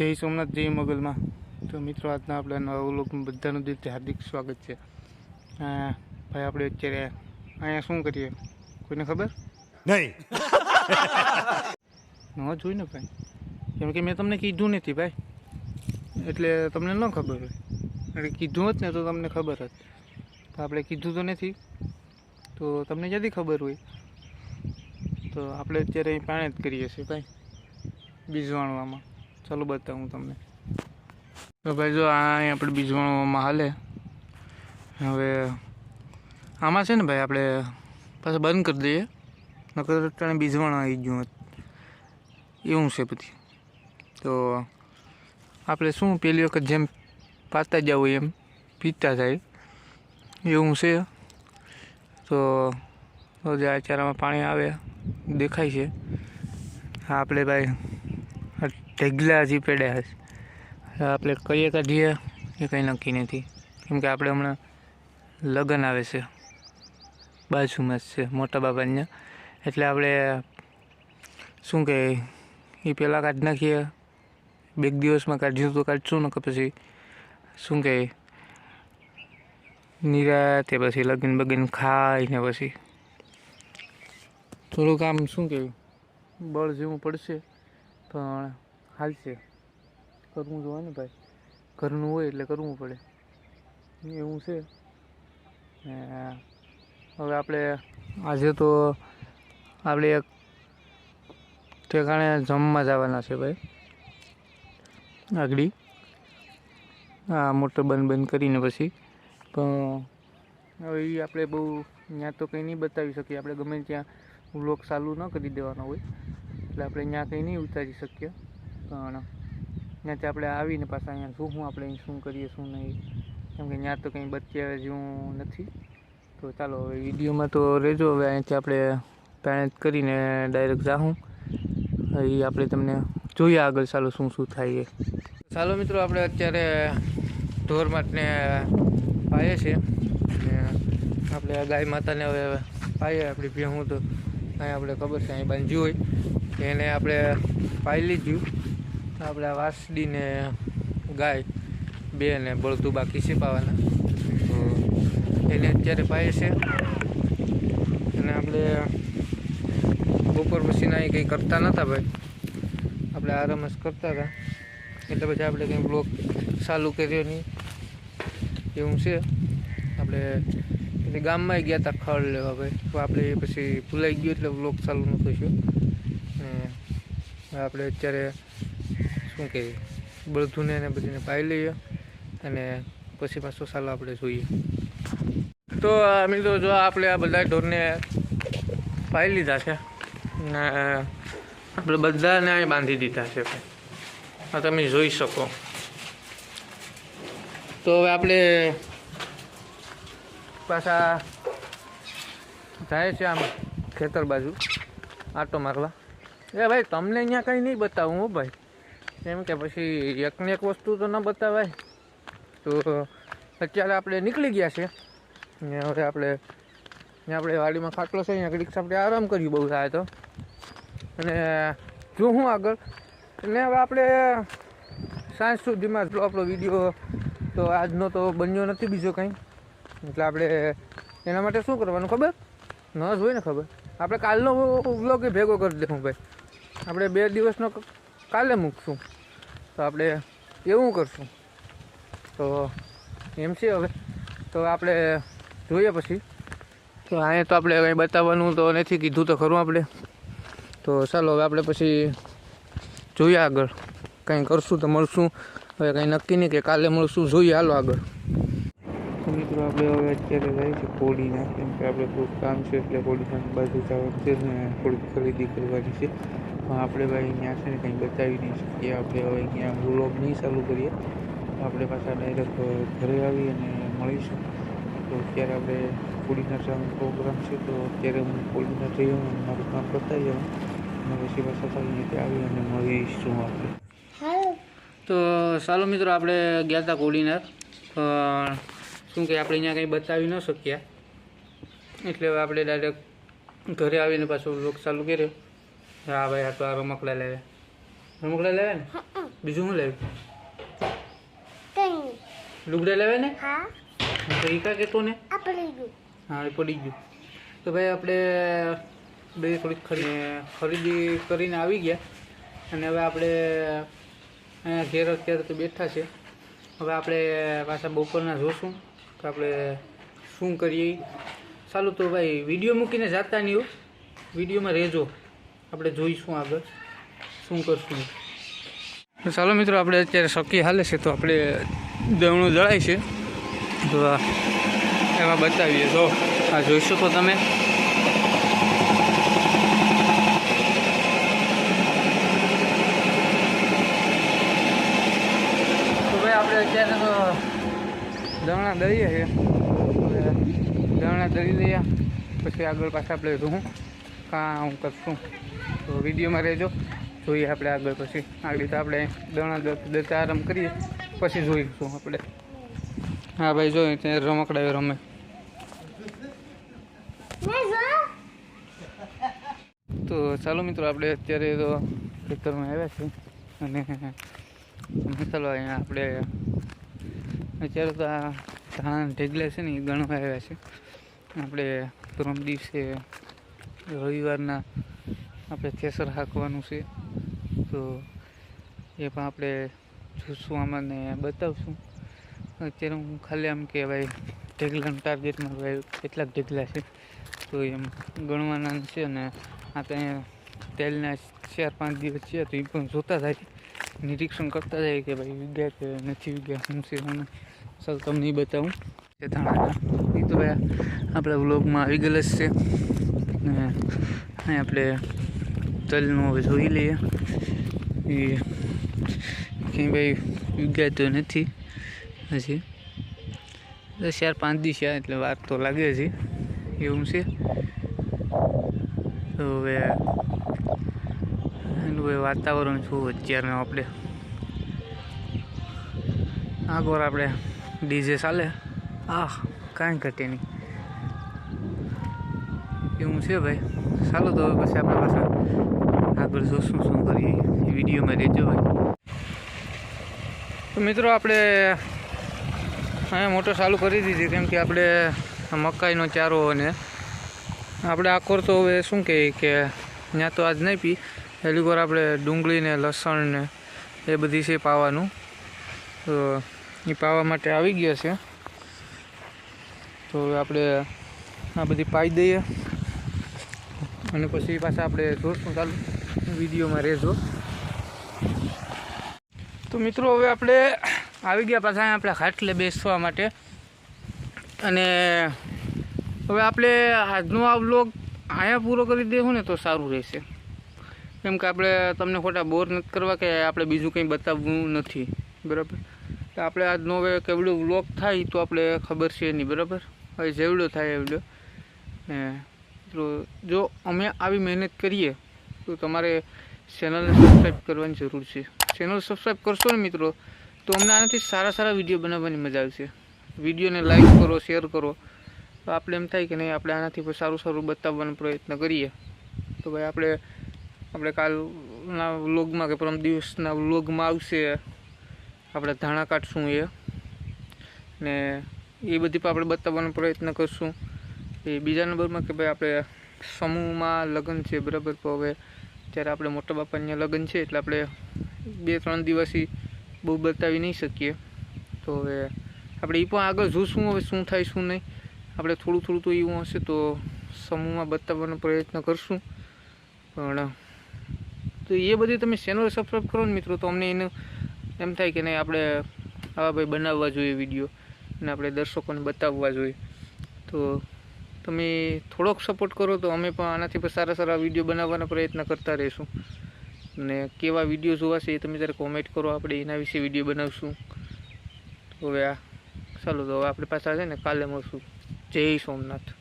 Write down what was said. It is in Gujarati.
જય સોમનાથ જય મોગલમાં. તો મિત્રો આજના આપણા નવા વ્લોગમાં બધાનું દિલથી હાર્દિક સ્વાગત છે. ભાઈ આપણે અત્યારે અહીંયા શું કરીએ? કોઈને ખબર? નહીં. ન જોઈ ને ભાઈ. કેમ કે મેં તમને કીધું નથી ભાઈ. એટલે તમને ન ખબર હોય. એટલે કીધું હોત ને તો તમને ખબર હોત. તો આપણે કીધું તો નથી. તો તમને જ્યાંથી ખબર હોય? તો આપણે અત્યારે અહીં પાણી જ કરીએ છીએ ભાઈ. બીજ વાણવામાં ચાલો બતાવું તમને. તો ભાઈ જો આ આપણે બીજ વાણવામાં હાલે હવે આમાં છે ને ભાઈ આપણે પાછા બંધ કરી દઈએ. નકર અટાણે બીજવાણ આવી ગયું એવું છે પછી. તો આપણે શું પહેલી વખત જેમ પાતા જાવ એમ પીતા થાય. એવું છે. તો જે આ ચારામાં પાણી આવે, દેખાય છે. આપણે ભાઈ ઢગલા હજી પડ્યા હશે. આપણે કઈએ કાઢીએ એ કંઈ નક્કી નથી. કેમ કે આપણે હમણાં લગ્ન આવે છે. બાજુમાં જ છે, મોટા બાબાને એટલે આપણે શું કહે એ પહેલાં કાઢી નાખીએ. બે દિવસમાં કાઢ્યું તો કાઢશું ને કે પછી શું કહે નિરાતે પછી લગીન બગન ખાઈને પછી. થોડુંક આમ શું કહેવું બળ જેવું પડશે, પણ હાલશે. કરવું જોઈએ ને ભાઈ. ઘરનું હોય એટલે કરવું પડે. એવું છે. હવે આપણે આજે તો આપણે એક ઠેકાણે જમવા જવાના છે ભાઈ. આગળ. આ મોટર બંધ બંધ કરીને પછી. પણ હવે એ આપણે બહુ ત્યાં તો કંઈ નહીં બતાવી શકીએ. આપણે ગમે ત્યાં વ્લોગ ચાલુ ન કરી દેવાનો હોય. એટલે આપણે ત્યાં કંઈ નહીં ઉતારી શકીએ. પણ ત્યાંથી આપણે આવીને પાછા અહીંયા શું શું આપણે અહીં શું કરીએ, શું નહીં. કેમ કે ત્યાં તો કંઈ બચ્યા જેવું નથી. તો ચાલો હવે વિડીયોમાં તો રહેજો. હવે અહીંથી આપણે પેરેન્ટ કરીને ડાયરેક્ટ જાઉં એ આપણે તમને જોઈએ આગળ ચાલો શું શું થાય એ. ચાલો મિત્રો, આપણે અત્યારે ઢોરમાટને પાયે છે ને આપણે ગાય માતાને હવે પાઈએ આપણી ભેહું તો. અહીં આપણે ખબર છે, અહીં બાંધ્યું હોય. એને આપણે પાઈ લીધું. આપણે આ વાસડીને ગાય બે ને બળતું બાકી છે પાવાના. તો એને અત્યારે પાય છે. અને આપણે બપોર પછીના એ કંઈ કરતા નહોતા ભાઈ. આપણે આરામ જ કરતા હતા. એટલે પછી આપણે કંઈ બ્લોક ચાલુ કર્યો નહીં. એવું છે. આપણે એટલે ગામમાં ગયા હતા ખડ લેવા ભાઈ. તો આપણે પછી ભૂલાઈ ગયું એટલે બ્લોક ચાલુ ન થયો. આપણે અત્યારે શું કહીએ બળધુને ને બધીને પાઈ લઈએ અને પછી પાછો સાલો આપણે જોઈએ. તો મિત્રો, જો આપણે આ બધા ઢોરને પાઈ લીધા છે ને આપણે બધાને અહીં બાંધી દીધા છે. આ તમે જોઈ શકો. તો હવે આપણે પાછા જાય છે આમ ખેતર બાજુ, આટો મારવા. એ ભાઈ, તમને અહીંયા કંઈ નહીં બતાવું હો ભાઈ. એમ કે પછી એકને એક વસ્તુ તો ન બતાવાય. તો અત્યારે આપણે નીકળી ગયા છે. ને હવે આપણે ત્યાં આપણે વાડીમાં ખાટલો છે, અહીંયા રિક્ષા આપણે આરામ કર્યું બહુ થાય તો. અને જો હું આગળ. ને હવે આપણે સાંજ સુધીમાં જો આપણો વીડિયો તો આજનો તો બન્યો નથી બીજો કંઈ. એટલે આપણે એના માટે શું કરવાનું ખબર? ન જ હોય ને ખબર. આપણે કાલનો વ્લોગ ભેગો કરી દઉં ભાઈ. આપણે બે દિવસનો કાલે મૂકશું. તો આપણે એવું કરશું. તો એમ છે હવે. તો આપણે જોઈએ પછી. તો અહીંયા તો આપણે કંઈ બતાવવાનું તો નથી, કીધું તો ખરું આપણે. તો ચાલો હવે આપણે પછી જોઈએ આગળ. કંઈ કરશું તો મળશું. હવે કંઈ નક્કી નહીં કે કાલે મળશું, જોઈએ હાલો આગળ. મિત્રો આપણે હવે અત્યારે જાય છે કોડીના કેમ કે આપણે થોડુંક કામ છે એટલે કોડીના બાજુ જવાનું છે ને, થોડીક ખરીદી કરવાની છે. પણ આપણે ભાઈ અહીંયા છે ને કંઈ બતાવી નહીં શકીએ. આપણે હવે અહીંયા વ્લોગ નહીં ચાલુ કરીએ. આપણે પાછા ડાયરેક્ટ ઘરે આવી અને મળીશું. તો અત્યારે આપણે કોડીના જવાનો પ્રોગ્રામ છે તો અત્યારે હું કોડીના જઈ આવું અને મારું કામ બતાવી જાઉં અને પછી પાછા અહીંયા આવી અને મળીશું આપણે. તો ચાલો મિત્રો આપણે ગયા હતા કોડીનાર. પણ શું કે આપણે અહીંયા કંઈ બતાવી ન શક્યા. એટલે હવે આપણે ડાયરેક્ટ ઘરે આવીને પાછું લોક ચાલુ કર્યો. હા ભાઈ આ તો આ રમકડા લેવે. રમકડા લેવે ને? બીજું શું લેવું? લુગડા લેવે ને? હા. તો એ કા કહેતો ને? હા એ પડી ગયું. તો ભાઈ આપણે બે થોડીક ખરી ખરીદી કરીને આવી ગયા. અને હવે આપણે અહીંયા ઘેર અત્યારે તો બેઠા છે. હવે આપણે પાછા બપોરના જોશું કે આપણે શું કરીએ. ચાલુ તો ભાઈ વીડિયો મૂકીને જાતા નહીં હો. વિડીયોમાં રહેજો. આપણે જોઈશું આગળ. શું કરશું? ચાલો મિત્રો, આપણે અત્યારે શકી હાલે છે, તો આપણે દવણું જળાય છે. તો એમાં બતાવીએ. તો આ જોઈ શકો તમે? આપણે અત્યારે તો દવણા દળીએ છે. હવે દવણા દળી લઈએ. પછી આગળ પાછા આપણે શું કાં હું કરશું? તો વિડીયોમાં રહેજો. જોઈએ આપણે આગળ પછી. આગળ તો આપણે દણા દત્ત આરામ કરીએ, પછી જોઈશું આપણે. હા ભાઈ જોઈએ ત્યાં રમકડા રમે. તો ચાલો મિત્રો, આપણે અત્યારે તો ખેતરમાં આવ્યા છે અને ચાલો અહીંયા આપણે અત્યારે તો આ ધાણા ઢેગલા છે ને, એ ગણવા આવ્યા છે. આપણે પરમ દિવસે રવિવારના આપણે થેસર હાંકવાનું છે. તો એ પણ આપણે જોશું આમાં ને બતાવશું. અત્યારે હું ખાલી આમ કે ભાઈ ઢેગલાનું ટાર્ગેટમાં ભાઈ કેટલાક ઢેગલા છે. તો એમ ગણવાના છે ને આ તો તેલના ચાર પાંચ દિવસ છે, તો એ પણ જોતા થાય નિરીક્ષણ કરતા જાય કે ભાઈ વિગ્યા કે નથી વિગ્યા શું છે હું સર તમને એ બતાવું. એ તો ભાઈ આપણા વ્લોગમાં આવી ગયેલા છે. ને આપણે તલનું હવે જોઈ લઈએ. એ ક્યાંય ભાઈ વિગ્યા તો નથી. હજી. ચાર પાંચ દિવસ એટલે વાર તો લાગે છે એવું છે. તો હવે એનું હવે વાતાવરણ શું અત્યારનું આપણે? આગળ આપણે ડીજે ચાલે. આ કાંઈ ઘટે નહીં. એવું છે ભાઈ? ચાલો તો હવે પછી આપણે પાછા આગળ જોશું શું કરીએ. એ વિડીયોમાં રહેજો ભાઈ. તો મિત્રો આપણે અહીંયા મોટર ચાલુ કરી દીધી, કેમ કે આપણે મકાઈનો ચારો અને આપણે આકોર તો હવે શું કહીએ કે ત્યાં તો આજ નહીં પી. પહેલી વાર આપણે ડુંગળી ને લસણ ને એ બધી છે પાવાનું. તો એ પાવા માટે આવી ગયા છે. તો આપણે આ બધી પાઈ દઈએ. અને પછી પાછા આપણે જોશું ચાલુ. વિડીયોમાં રહેજો. તો મિત્રો, હવે આપણે આવી ગયા પાછા આપણે ખાટલે બેસવા માટે. અને હવે આપણે આજનો આ વ્લોગ અહીંયા પૂરો કરી દેવું ને તો સારું રહેશે. કેમ કે આપણે તમને ખોટા બોર નથી કરવા કે આપણે બીજું કંઈ બતાવવું નથી. બરાબર? તો આપણે આજનો હવે કેવડો વ્લોગ થાય તો આપણે ખબર છે નહીં. બરાબર? હવે જેવડો થાય એવડો. તો જો અમે આવી મહેનત કરીએ, તો તમારે ચેનલને સબસ્ક્રાઈબ કરવાની જરૂર છે. ચેનલ સબસ્ક્રાઈબ કરશો ને મિત્રો, તો અમને આનાથી સારા સારા વીડિયો બનાવવાની મજા આવશે. વિડીયોને લાઈક કરો શેર કરો. તો આપણે એમ થાય કે નહીં, આપણે આનાથી પણ સારું સારું બતાવવાનો પ્રયત્ન કરીએ. તો ભાઈ આપણે આપણે કાલના વ્લોગમાં કે પરમ દિવસના વ્લોગમાં આવશે આપણે ધાણા કાઢશું એ. ને એ બધી પણ આપણે બતાવવાનો પ્રયત્ન કરશું. એ બીજા નંબરમાં કે ભાઈ આપણે સમૂહમાં લગ્ન છે, બરાબર? તો હવે ત્યારે આપણે મોટા બાપાના લગ્ન છે, એટલે આપણે બે ત્રણ દિવસથી બહુ બતાવી નહીં શકીએ. તો હવે આપણે એ પણ આગળ જોશું હવે શું થાય, શું નહીં. આપણે થોડું થોડું તો એવું હશે તો સમૂહમાં બતાવવાનો પ્રયત્ન કરશું. પણ તો એ બધી તમે ચેનલ સબસ્ક્રાઈબ કરો ને મિત્રો, તો અમને એનું એમ થાય કે નહીં, આપણે આવા ભાઈ બનાવવા જોઈએ વીડિયો અને આપણે દર્શકોને બતાવવા જોઈએ. તો તમે થોડોક સપોર્ટ કરો તો અમે પણ આનાથી પણ સારા સારા વીડિયો બનાવવાનો પ્રયત્ન કરતા રહીશું. અને કેવા વીડિયો જોવા છે એ તમે જ્યારે કોમેન્ટ કરો, આપણે એના વિશે વીડિયો બનાવશું. હવે આ, ચાલો તો હવે આપણે પાછા છે ને કાલે મળશું. જય સોમનાથ.